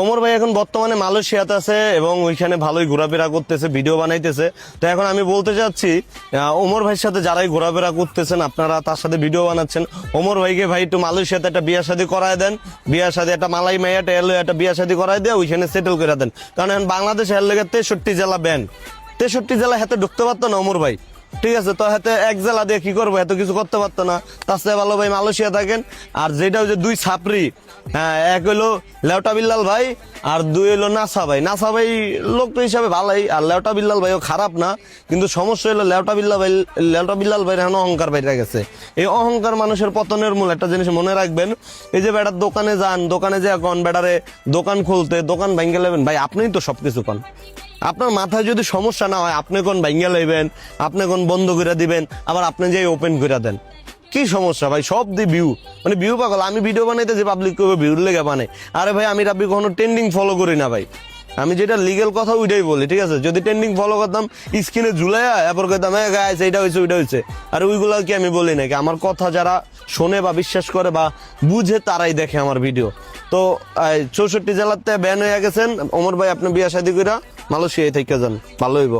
ওমর ভাই এখন বর্তমানে মালয়েশিয়াতে আছে এবং ওইখানে ভালোই ঘোরাফেরা করতেছে ভিডিও বানাইতেছে। তো এখন আমি বলতে চাচ্ছি ওমর ভাইয়ের সাথে যারাই ঘোরাফেরা করতেছেন, আপনারা তার সাথে ভিডিও বানাচ্ছেন। ওমর ভাইকে ভাই একটু মালয়েশিয়াতে একটা বিয়া শাদী করায় দেন। বিয়া শাদী একটা মালাই মাইয়াটা এলো একটা বিয়া শাদী করায় দিয়ে ওইখানে সেটেল করে দেন। কারণ এখন বাংলাদেশ এর লেগে তেষট্টি জেলা ব্যান তেষট্টি জেলা হাতে ঢুকতে পারতো না ওমর ভাই। ঠিক আছে, তো হাতে এক জেলা দিয়ে কি করব? এত কিছু করতে পারতো না। তার সাথে ভালো ভাই মালয়েশিয়া থাকেন। আর যেটা হচ্ছে দুই ছাপরি হ্যাঁ এক হইল লেউটা বিল্লাল ভাই, আর দুই হইল নাসা ভাই। নাসা ভাই লোক তো হিসাবে ভালোই, আর লেউটা বিল্লাল ভাইও খারাপ না। কিন্তু সমস্যা হলো লেউটা বিল্লাল ভাই লেউটা বিল্লাল ভাই এখন অহংকার বাইরে গেছে। এই অহংকার মানুষের পতনের মূল একটা জিনিস মনে রাখবেন, এই যে বেটার দোকানে যান, দোকানে যে এখন বেটারে দোকান খুলতে, দোকান ভেঙে নেবেন। ভাই, আপনিই তো সবকিছু কন আপনার মাথায় যদি সমস্যা না হয়, আপনি কোন ভাঙ্গা লইবেন, আপনি কোন বন্ধ করে দিবেন, আবার আপনি যে ওপেন করে দেন। কি সমস্যা ভাই? সব দি ভিউ মানে ভিউ পাগল, আমি ভিডিও বানাইতে যে পাবলিক করবে ভিউর লেগে বানাই আরে ভাই, আমি রাব্বি কখনো ট্রেন্ডিং ফলো করি না ভাই। আমি যেটা লিগেল কথা ওইটাই বলি, ঠিক আছে? যদি ট্রেন্ডিং ফলো করতাম স্ক্রিনে ঝুলাইয়া এরপর কইতাম হ্যাঁ গাইস এইটা হয়েছে ওইটা হয়েছে আর ওইগুলো কি আমি বলি নাকি? আমার কথা যারা শোনে বা বিশ্বাস করে বা বুঝে, তারাই দেখে আমার ভিডিও তো চৌষট্টি জেলাতে ব্যান হয়ে গেছেন। ওমর ভাই, আপনি বিয়া শাদি কইরা মালয়েশিয়ায় থেকে যান ভালো হইব।